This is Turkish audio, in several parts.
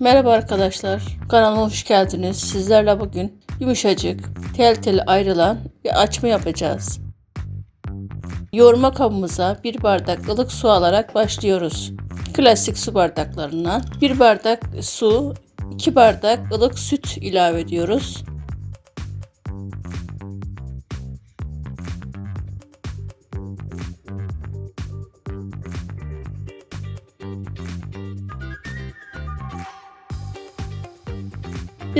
Merhaba arkadaşlar, kanalıma hoş geldiniz. Sizlerle bugün yumuşacık, tel tel ayrılan bir açma yapacağız. Yoğurma kabımıza bir bardak ılık su alarak başlıyoruz. Klasik su bardaklarından bir bardak su, iki bardak ılık süt ilave ediyoruz.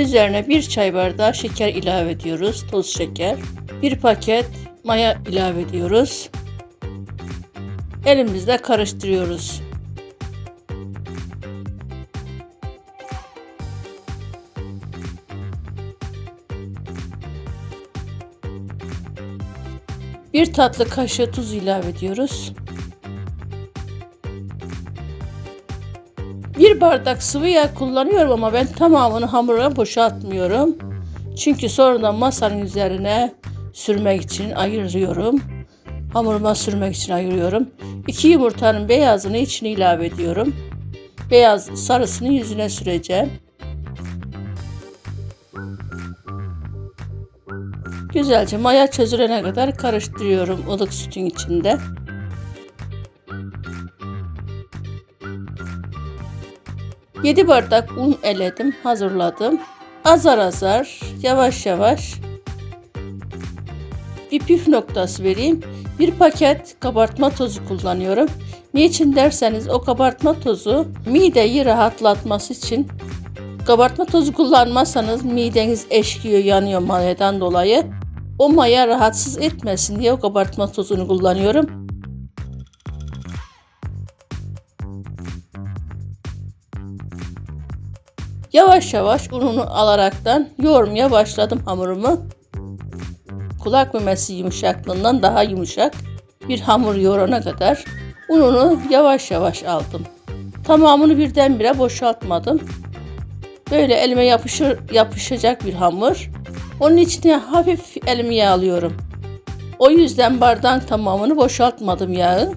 Üzerine bir çay bardağı şeker ilave ediyoruz. Toz şeker. Bir paket maya ilave ediyoruz. Elimizle karıştırıyoruz. Bir tatlı kaşığı tuz ilave ediyoruz. Bir bardak sıvı yağ kullanıyorum ama ben tamamını hamura boşaltmıyorum. Çünkü sonradan masanın üzerine sürmek için ayırıyorum. Hamuruma sürmek için ayırıyorum. İki yumurtanın beyazını içine ilave ediyorum. Beyaz sarısını yüzüne süreceğim. Güzelce maya çözülene kadar karıştırıyorum ılık sütün içinde. Yedi bardak un eledim, hazırladım. Azar azar, yavaş yavaş bir püf noktası vereyim. Bir paket kabartma tozu kullanıyorum. Niçin derseniz o kabartma tozu mideyi rahatlatması için kabartma tozu kullanmazsanız mideniz eşkiyor, yanıyor mayadan dolayı. O maya rahatsız etmesin diye o kabartma tozunu kullanıyorum. Yavaş yavaş ununu alaraktan yoğurmaya başladım hamurumu. Kulak memesi yumuşaklığından daha yumuşak bir hamur yoğurana kadar ununu yavaş yavaş aldım. Tamamını birdenbire boşaltmadım. Böyle elime yapışır, yapışacak bir hamur. Onun içine hafif elimi yağlıyorum. O yüzden bardağın tamamını boşaltmadım yağı.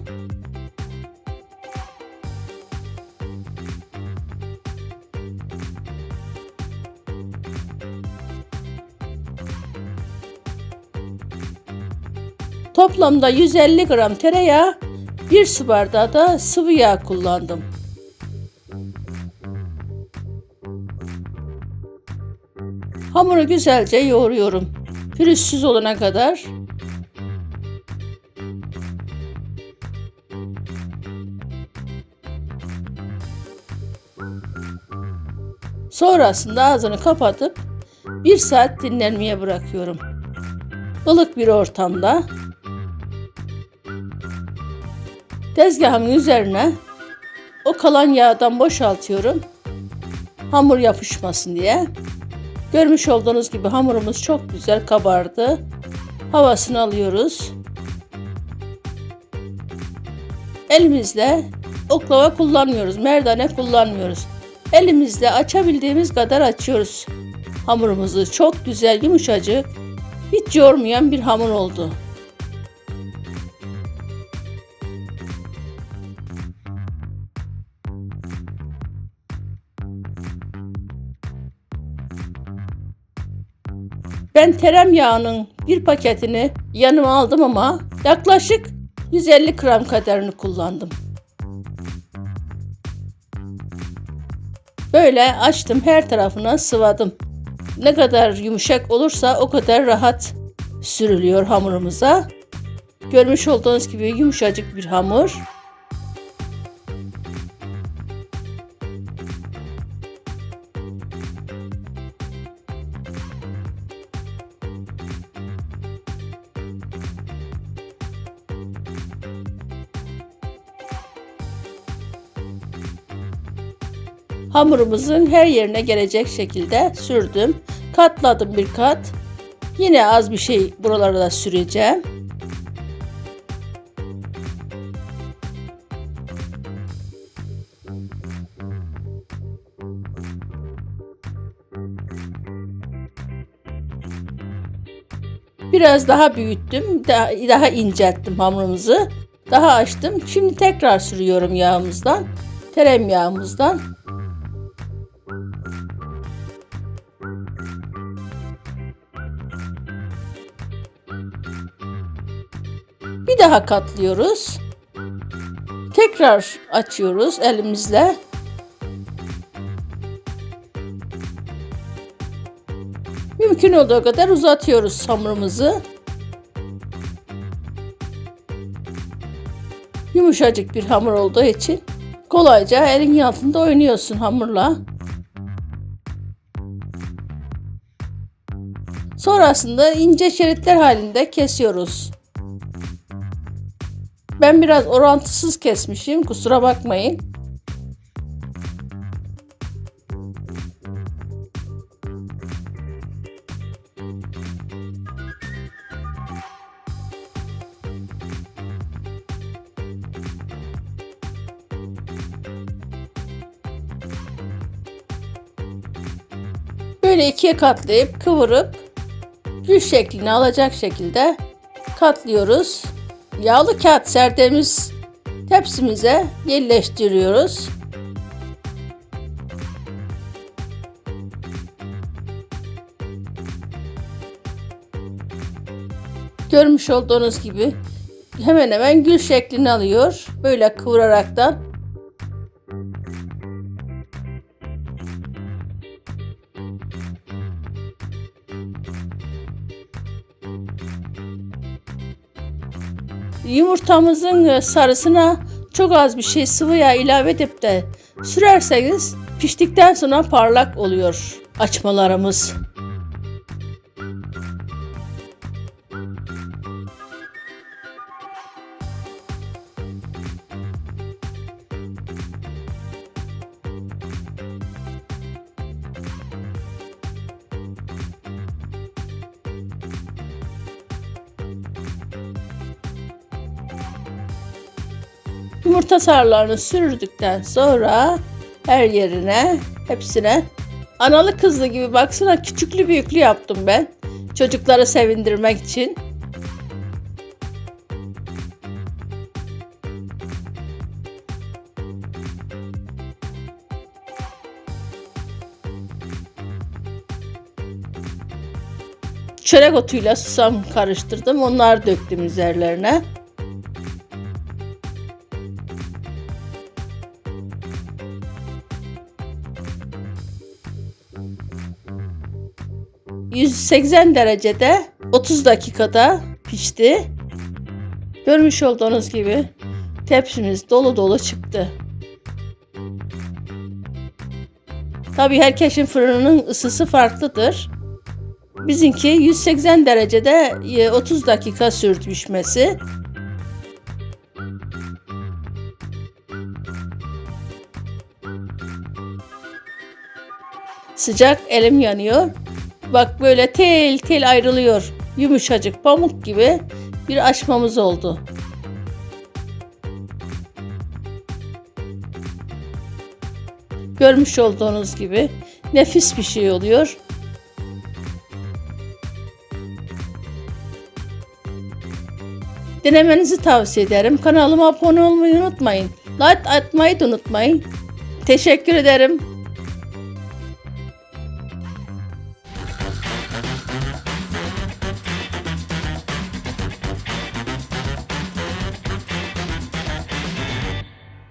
Toplamda 150 gram tereyağı, 1 su bardağı da sıvı yağ kullandım. Hamuru güzelce yoğuruyorum. Pürüzsüz olana kadar. Sonrasında ağzını kapatıp bir saat dinlenmeye bırakıyorum. Ilık bir ortamda Tezgahımın üzerine o kalan yağdan boşaltıyorum. Hamur yapışmasın diye. Görmüş olduğunuz gibi hamurumuz çok güzel kabardı. Havasını alıyoruz. Elimizle oklava kullanmıyoruz, merdane kullanmıyoruz. Elimizle açabildiğimiz kadar açıyoruz hamurumuzu. Çok güzel, yumuşacık, hiç yormayan bir hamur oldu. Ben tereyağının bir paketini yanıma aldım ama yaklaşık 150 gram kadarını kullandım. Böyle açtım her tarafına sıvadım. Ne kadar yumuşak olursa o kadar rahat sürülüyor hamurumuza. Görmüş olduğunuz gibi yumuşacık bir hamur. Hamurumuzun her yerine gelecek şekilde sürdüm. Katladım bir kat. Yine az bir şey buralara da süreceğim. Biraz daha büyüttüm, daha, daha incelttim hamurumuzu. Daha açtım. Şimdi tekrar sürüyorum yağımızdan. Tereyağımızdan. Bir daha katlıyoruz. Tekrar açıyoruz elimizle. Mümkün olduğu kadar uzatıyoruz hamurumuzu. Yumuşacık bir hamur olduğu için kolayca elin altında oynuyorsun hamurla. Sonrasında ince şeritler halinde kesiyoruz. Ben biraz orantısız kesmişim. Kusura bakmayın. Böyle ikiye katlayıp kıvırıp gül şeklini alacak şekilde katlıyoruz. Yağlı kağıt serdiğimiz tepsimize yerleştiriyoruz. Görmüş olduğunuz gibi hemen hemen gül şeklini alıyor. Böyle kıvıraraktan Yumurtamızın e, sarısına çok az bir şey sıvı yağ ilave edip de sürerseniz piştikten sonra parlak oluyor açmalarımız. Yumurta sarılarını sürdükten sonra her yerine, hepsine analı kızlı gibi baksana küçüklü büyüklü yaptım ben. Çocukları sevindirmek için. Çörek otuyla susam karıştırdım. Onları döktüm üzerlerine. ...180 derecede 30 dakikada pişti. Görmüş olduğunuz gibi tepsimiz dolu dolu çıktı. Tabii herkesin fırınının ısısı farklıdır. Bizimki 180 derecede e, 30 dakika sürdü pişmesi. Sıcak elim yanıyor. Bak böyle tel tel ayrılıyor. Yumuşacık pamuk gibi bir açmamız oldu. Görmüş olduğunuz gibi nefis bir şey oluyor. Denemenizi tavsiye ederim. Kanalıma abone olmayı unutmayın. Like atmayı da unutmayın. Teşekkür ederim.